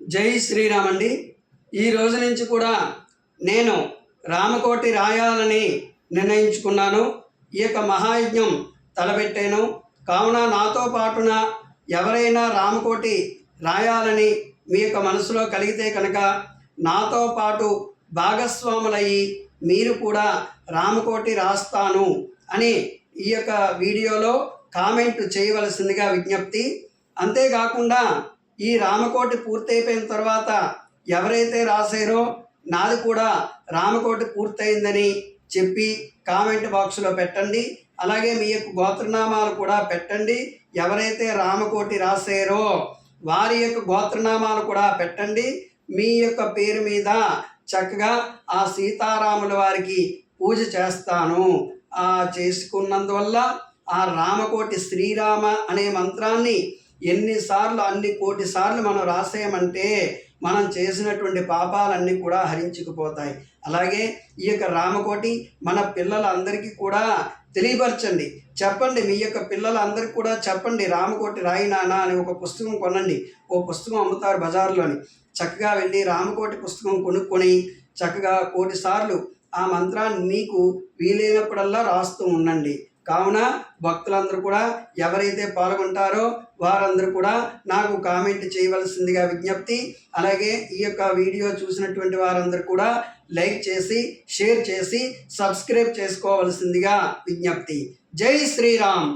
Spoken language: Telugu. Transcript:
జై శ్రీరామ్ అండి. ఈ రోజు నుంచి కూడా నేను రామకోటి రాయాలని నిర్ణయించుకున్నాను. ఈ యొక్క మహాయజ్ఞం తలపెట్టాను. కావున నాతో పాటున ఎవరైనా రామకోటి రాయాలని మీ యొక్క మనసులో కలిగితే కనుక నాతో పాటు భాగస్వాములయ్యి మీరు కూడా రామకోటి రాస్తాను అని ఈ యొక్క వీడియోలో కామెంట్ చేయవలసిందిగా విజ్ఞప్తి. అంతేకాకుండా ఈ రామకోటి పూర్తయిపోయిన తర్వాత ఎవరైతే రాశారో నాది కూడా రామకోటి పూర్తయిందని చెప్పి కామెంట్ బాక్స్లో పెట్టండి. అలాగే మీ యొక్క గోత్రనామాలు కూడా పెట్టండి. ఎవరైతే రామకోటి రాశారో వారి యొక్క గోత్రనామాలు కూడా పెట్టండి. మీ యొక్క పేరు మీద చక్కగా ఆ సీతారాముల వారికి పూజ చేస్తాను. ఆ చేసుకున్నందువల్ల ఆ రామకోటి శ్రీరామ అనే మంత్రాన్ని ఎన్నిసార్లు అన్ని కోటి సార్లు మనం రాసేయమంటే మనం చేసినటువంటి పాపాలన్నీ కూడా హరించుకుపోతాయి. అలాగే ఈ యొక్క రామకోటి మన పిల్లలందరికీ కూడా తెలియపరచండి. చెప్పండి మీ యొక్క పిల్లలందరికీ కూడా చెప్పండి రామకోటి రాయి అని ఒక పుస్తకం కొనండి. ఓ పుస్తకం అమ్ముతారు బజార్లోని. చక్కగా వెళ్ళి రామకోటి పుస్తకం కొనుక్కొని చక్కగా కోటి సార్లు ఆ మంత్రాన్ని మీకు వీలైనప్పుడల్లా రాస్తూ ఉండండి. కావున భక్తులందరూ కూడా ఎవరైతే పాల్గొంటారో వారందరూ కూడా నాకు కామెంట్ చేయవలసిందిగా విజ్ఞప్తి. అలాగే ఈ యొక్క వీడియో చూసినటువంటి వారందరూ కూడా లైక్ చేసి షేర్ చేసి సబ్స్క్రైబ్ చేసుకోవలసిందిగా విజ్ఞప్తి. జై శ్రీరామ్!